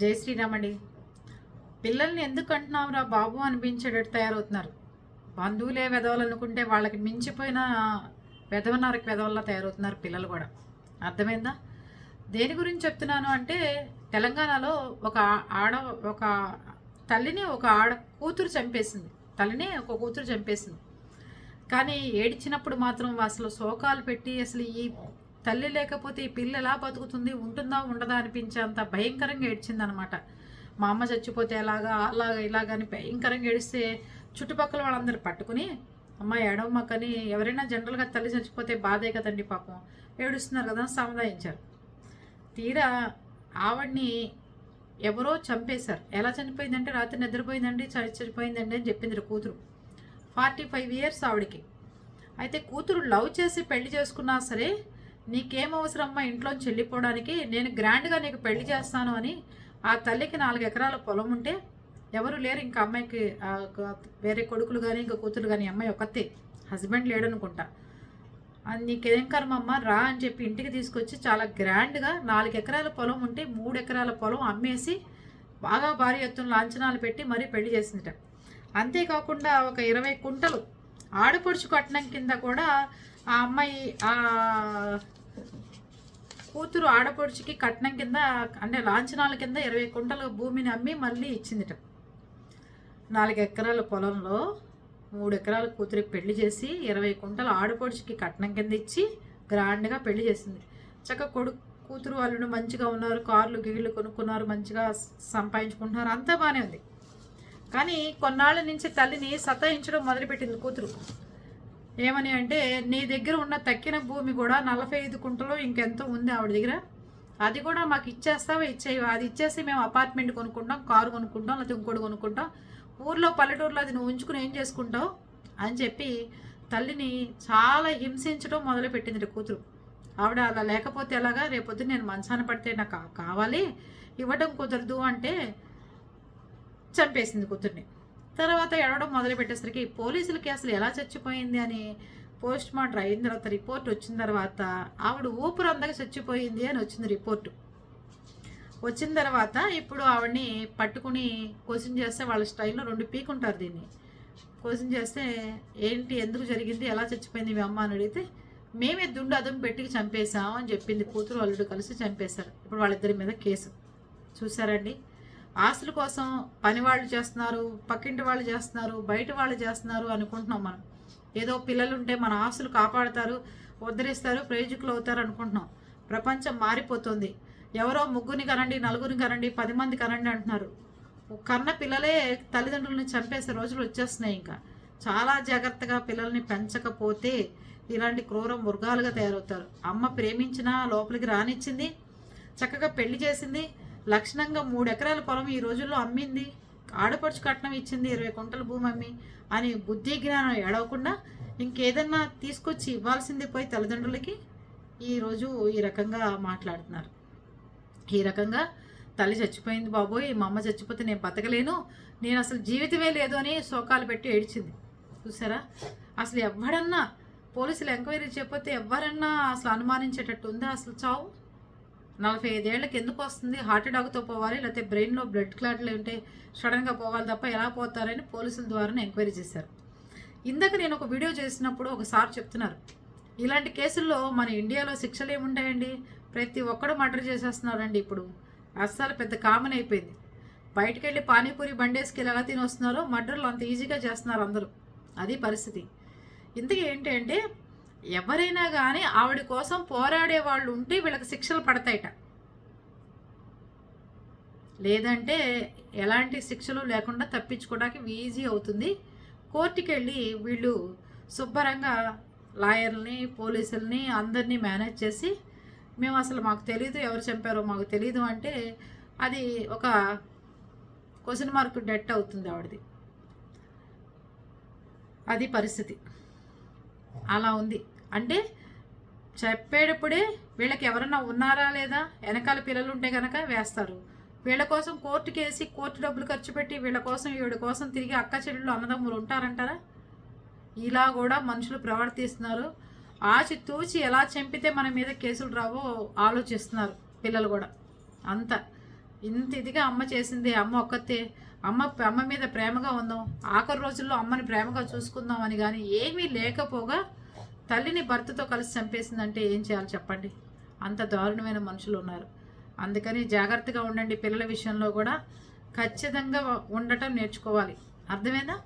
జై శ్రీరామండి. పిల్లల్ని ఎందుకు అంటున్నావురా బాబు అనిపించేటట్టు తయారవుతున్నారు. బంధువులే వెదవాలనుకుంటే వాళ్ళకి మించిపోయిన వెదవనారకి వెదవల్లా తయారవుతున్నారు పిల్లలు కూడా. అర్థమైందా? దేని గురించి చెప్తున్నాను అంటే తెలంగాణలో ఒక ఆడ ఒక తల్లిని ఒక ఆడ కూతురు చంపేసింది. తల్లిని ఒక కూతురు చంపేసింది. కానీ ఏడిచినప్పుడు మాత్రం అసలు శోకాలు పెట్టి అసలు ఈ తల్లి లేకపోతే ఈ పిల్ల ఎలా బతుకుతుంది ఉంటుందా ఉండదా అనిపించేంత భయంకరంగా ఏడ్చిందనమాట. మా అమ్మ చచ్చిపోతే ఎలాగా అలాగా ఇలాగని భయంకరంగా ఏడిస్తే చుట్టుపక్కల వాళ్ళందరూ పట్టుకుని అమ్మ ఏడవమ్మకని ఎవరైనా జనరల్గా తల్లి చచ్చిపోతే బాధే కదండి పాపం ఏడుస్తున్నారు కదా అని సముదాయించారు. తీరా ఆవిడ్ని ఎవరో చంపేశారు. ఎలా చనిపోయిందంటే రాత్రి నిద్రపోయిందండి చ- చనిపోయిందండి అని చెప్పింది కూతురు. ఫార్టీ ఫైవ్ ఇయర్స్ ఆవిడకి. అయితే కూతురు లవ్ చేసి పెళ్ళి చేసుకున్నా సరే నీకేం అవసరం అమ్మా ఇంట్లోంచి వెళ్ళిపోవడానికి? నేను గ్రాండ్గా నీకు పెళ్ళి చేస్తాను అని ఆ తల్లికి నాలుగు ఎకరాల పొలం ఉంటే ఎవరు లేరు. ఇంకా అమ్మాయికి వేరే కొడుకులు కానీ ఇంకా కూతురు కానీ అమ్మాయి ఒకతే హస్బెండ్ లేడనుకుంటా. అది నీకేం కర్మమ్మ? రా అని చెప్పి ఇంటికి తీసుకొచ్చి చాలా గ్రాండ్గా నాలుగు ఎకరాల పొలం ఉంటే మూడు ఎకరాల పొలం అమ్మేసి బాగా భారీ ఎత్తున లాంఛనాలు పెట్టి మరీ పెళ్ళి చేసిందిట. అంతేకాకుండా ఒక ఇరవై కుంటలు ఆడపడుచు కట్నం కింద కూడా ఆ అమ్మాయి కూతురు ఆడపడుచుకి కట్నం కింద అంటే లాంఛనాల కింద ఇరవై కుంటల భూమిని అమ్మి మళ్ళీ ఇచ్చిందిట. నాలుగు ఎకరాల పొలంలో మూడు ఎకరాల కూతురికి పెళ్ళి చేసి ఇరవై కుంటల ఆడపడుచుకి కట్నం కింద ఇచ్చి గ్రాండ్గా పెళ్ళి చేసింది. చక్కగా కొడుకు కూతురు వాళ్ళు మంచిగా ఉన్నారు కార్లు గిళ్ళు కొనుక్కున్నారు మంచిగా సంపాదించుకుంటున్నారు అంతా బాగానే ఉంది. కానీ కొన్నాళ్ళ నుంచి తల్లిని సతాయించడం మొదలుపెట్టింది కూతురు. ఏమని అంటే నీ దగ్గర ఉన్న తక్కిన భూమి కూడా నలభై ఐదు కుంటలో ఇంకెంతో ఉంది ఆవిడ దగ్గర. అది కూడా మాకు ఇచ్చేస్తావా? ఇచ్చేవా అది ఇచ్చేసి మేము అపార్ట్మెంట్ కొనుక్కుంటాం కారు కొనుక్కుంటాం లేకపోతే ఇంకోటి కొనుక్కుంటాం. ఊర్లో పల్లెటూరులో అది నువ్వు ఉంచుకుని ఏం చేసుకుంటావు? అని చెప్పి తల్లిని చాలా హింసించడం మొదలుపెట్టింది కూతురు. ఆవిడ అలా లేకపోతే ఎలాగా? రేపొద్దు నేను మంచాన పడితే నాకు కావాలి ఇవ్వడం కుదరదు అంటే చంపేసింది కూతుర్ని. తర్వాత ఎడవడం మొదలు పెట్టేసరికి పోలీసులకి అసలు ఎలా చచ్చిపోయింది? అని పోస్ట్ మార్టం అయిన తర్వాత రిపోర్ట్ వచ్చిన తర్వాత ఆవిడ ఊపిరి అందక చచ్చిపోయింది అని వచ్చింది రిపోర్టు. వచ్చిన తర్వాత ఇప్పుడు ఆవిడని పట్టుకుని క్వశ్చన్ చేస్తే వాళ్ళ స్టైల్లో రెండు పీకుంటారు దీన్ని. క్వశ్చన్ చేస్తే ఏంటి ఎందుకు జరిగింది? ఎలా చచ్చిపోయింది మీ అమ్మ? అని అడిగితే మేమే దుండు అదుం పెట్టి చంపేశాం అని చెప్పింది కూతురు అల్లుడు కలిసి చంపేశారు. ఇప్పుడు వాళ్ళిద్దరి మీద కేసు. చూసారండి ఆస్తుల కోసం పని వాళ్ళు చేస్తున్నారు పక్కింటి వాళ్ళు చేస్తున్నారు బయట వాళ్ళు చేస్తున్నారు అనుకుంటున్నాం మనం. ఏదో పిల్లలు ఉంటే మన ఆస్తులు కాపాడతారు ఉద్ధరిస్తారు ప్రయోజకులు అవుతారు అనుకుంటున్నాం. ప్రపంచం మారిపోతుంది. ఎవరో ముగ్గురిని కనండి నలుగురిని కనండి పది మంది కనండి అంటున్నారు. కన్న పిల్లలే తల్లిదండ్రులను చంపేసే రోజులు వచ్చేస్తున్నాయి ఇంకా. చాలా జాగ్రత్తగా పిల్లల్ని పెంచకపోతే ఇలాంటి క్రూర మృగాలుగా తయారవుతారు. అమ్మ ప్రేమించినా లోపలికి రానిచ్చింది చక్కగా పెళ్ళి చేసింది లక్షణంగా మూడు ఎకరాల పొలం ఈ రోజుల్లో అమ్మింది. ఆడపడుచు కట్నం ఇచ్చింది ఇరవై కుంటల భూమి అమ్మి. అని బుద్ధి జ్ఞానం ఎడవకుండా ఇంకేదన్నా తీసుకొచ్చి ఇవ్వాల్సింది పోయి తల్లిదండ్రులకి ఈరోజు ఈ రకంగా మాట్లాడుతున్నారు. ఈ రకంగా తల్లి చచ్చిపోయింది బాబోయ్ మా అమ్మ చచ్చిపోతే నేను బతకలేను నేను అసలు జీవితమే లేదు అని శోకాలు పెట్టి ఏడ్చింది. చూసారా? అసలు ఎవడన్నా పోలీసులు ఎంక్వైరీ చేయకపోతే ఎవరన్నా అసలు అనుమానించేటట్టు ఉందా? అసలు చావు. నలభై ఐదేళ్ళకి ఎందుకు వస్తుంది? హార్ట్ అటాక్తో పోవాలి లేకపోతే బ్రెయిన్లో బ్లడ్ క్లాట్లు ఉంటే సడన్గా పోవాలి తప్ప ఎలా పోతారని పోలీసుల ద్వారా ఎంక్వైరీ చేశారు. ఇందాక నేను ఒక వీడియో చేసినప్పుడు ఒకసారి చెప్తున్నారు ఇలాంటి కేసుల్లో మన ఇండియాలో శిక్షలు ఏముంటాయండి? ప్రతి ఒక్కడు మర్డర్ చేసేస్తున్నారండి ఇప్పుడు. అస్సలు పెద్ద కామన్ అయిపోయింది. బయటకు వెళ్ళి పానీపూరి బండేసుకెళ్ళి ఎలా తినొస్తున్నారో మర్డర్లు అంత ఈజీగా చేస్తున్నారు అందరూ. అది పరిస్థితి. ఇంతకీ ఏంటి అంటే ఎవరైనా కానీ ఆవిడ కోసం పోరాడే వాళ్ళు ఉంటే వీళ్ళకి శిక్షలు పడతాయట. లేదంటే ఎలాంటి శిక్షలు లేకుండా తప్పించుకోవడానికి ఈజీ అవుతుంది. కోర్టుకి వెళ్ళి వీళ్ళు శుభ్రంగా లాయర్ని పోలీసుల్ని అందరినీ మేనేజ్ చేసి మేము అసలు మాకు తెలియదు ఎవరు చంపారో మాకు తెలియదు అంటే అది ఒక క్వశ్చన్ మార్క్ డెట్ అవుతుంది ఆవిడది. అది పరిస్థితి. అలా ఉంది. అంటే చెప్పేటప్పుడే వీళ్ళకి ఎవరన్నా ఉన్నారా లేదా? వెనకాల పిల్లలు ఉంటే కనుక వేస్తారు. వీళ్ళ కోసం కోర్టుకి వేసి కోర్టు డబ్బులు ఖర్చు పెట్టి వీళ్ళ కోసం వీడి కోసం తిరిగి అక్క చెల్లెళ్ళు అన్నదమ్ములు ఉంటారంటారా? ఇలా కూడా మనుషులు ప్రవర్తిస్తున్నారు. ఆచి తూచి ఎలా చంపితే మన మీద కేసులు రావో ఆలోచిస్తున్నారు పిల్లలు కూడా. అంత. ఇంత ఇదిగా అమ్మ చేసింది. అమ్మ ఒక్కతే అమ్మ అమ్మ మీద ప్రేమగా ఉందాం. ఆఖరి రోజుల్లో అమ్మని ప్రేమగా చూసుకుందాం అని కానీ ఏమీ లేకపోగా తల్లిని భర్తతో కలిసి చంపేసిందంటే ఏం చేయాలి చెప్పండి? అంత దారుణమైన మనుషులు ఉన్నారు. అందుకని జాగ్రత్తగా ఉండండి పిల్లల విషయంలో కూడా. ఖచ్చితంగా ఉండటం నేర్చుకోవాలి. అర్థమైందా?